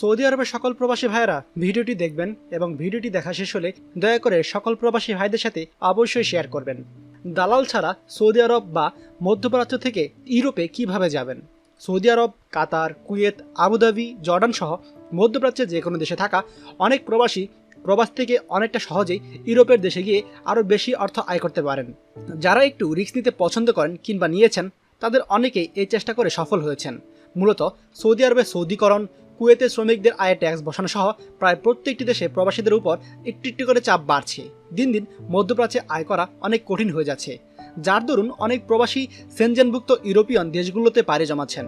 Saudi আরবের সকল প্রবাসী ভাইয়েরা ভিডিওটি দেখবেন এবং ভিডিওটি দেখা শেষ হলে দয়া করে সকল প্রবাসী ভাইদের সাথে অবশ্যই শেয়ার করবেন। দালাল ছাড়া সৌদি আরব বা মধ্যপ্রাচ্য থেকে ইউরোপে কীভাবে যাবেন? Saudi Arab, Qatar, Kuwait, Abu Dhabi, Jordan সহ মধ্যপ্রাচ্যের যে কোনো দেশে থাকা অনেক প্রবাসী প্রবাস থেকে অনেকটা সহজেই ইউরোপের দেশে গিয়ে আরও বেশি অর্থ আয় করতে পারেন। যারা একটু রিস্ক নিতে পছন্দ করেন কিংবা নিয়েছেন, তাদের অনেকেই এই চেষ্টা করে সফল হয়েছেন। মূলত সৌদি আরবের সৌদিকরণ কুয়েতে শ্রমিকদের আয়ে ট্যাক্স বসানো সহ প্রায় প্রত্যেকটি দেশে প্রবাসীদের উপর একটু একটি করে চাপ বাড়ছে। দিন দিন মধ্যপ্রাচ্যে আয় করা অনেক কঠিন হয়ে যাচ্ছে, যার দরুন অনেক প্রবাসী সেনজেনভুক্ত ইউরোপিয়ান দেশগুলোতে পাড়ি জমাচ্ছেন।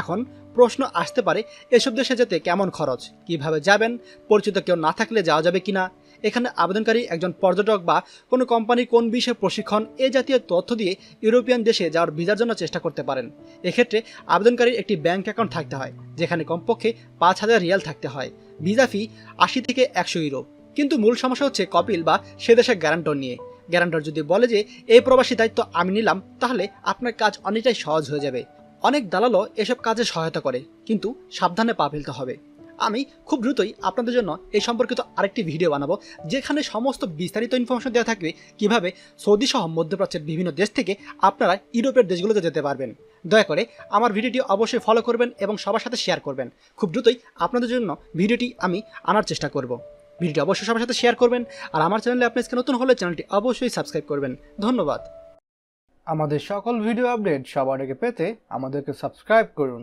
এখন প্রশ্ন আসতে পারে, এসব দেশে যেতে কেমন খরচ, কীভাবে যাবেন, পরিচিত কেউ না থাকলে যাওয়া যাবে কিনা এখানে আবেদনকারী একজন পর্যটক বা কোনো কোম্পানি কোন বিষয়ে প্রশিক্ষণ, এ জাতীয় তথ্য দিয়ে ইউরোপিয়ান দেশে যাওয়ার ভিসার জন্য চেষ্টা করতে পারেন। এক্ষেত্রে আবেদনকারীর একটি ব্যাংক অ্যাকাউন্ট থাকতে হয়, যেখানে কমপক্ষে পাঁচ হাজার রিয়াল থাকতে হয়। ভিসা ফি আশি থেকে একশো ইউরো। কিন্তু মূল সমস্যা হচ্ছে কপিল বা সে দেশের গ্যারান্টর নিয়ে। গ্যারান্টর যদি বলে যে, এই প্রবাসী দায়িত্ব আমি নিলাম তাহলে আপনার কাজ অনেকটাই সহজ হয়ে যাবে। অনেক দালালও এসব কাজে সহায়তা করে, কিন্তু সাবধানে পা ফেলতে হবে। আমি খুব দ্রুতই আপনাদের জন্য এই সম্পর্কিত আরেকটি ভিডিও বানাবো, যেখানে সমস্ত বিস্তারিত ইনফরমেশন দেওয়া থাকবে কীভাবে সৌদি সহ মধ্যপ্রাচ্যের বিভিন্ন দেশ থেকে আপনারা ইউরোপের দেশগুলোতে যেতে পারবেন। দয়া করে আমার ভিডিওটি অবশ্যই ফলো করবেন এবং সবার সাথে শেয়ার করবেন। খুব দ্রুতই আপনাদের জন্য ভিডিওটি আমি আনার চেষ্টা করব। ভিডিওটি অবশ্যই সবার সাথে শেয়ার করবেন আর আমার চ্যানেলে আপনি আজকে নতুন হলে চ্যানেলটি অবশ্যই সাবস্ক্রাইব করবেন। ধন্যবাদ। আমাদের সকল ভিডিও আপডেট সবার আগে পেতে আমাদেরকে সাবস্ক্রাইব করুন।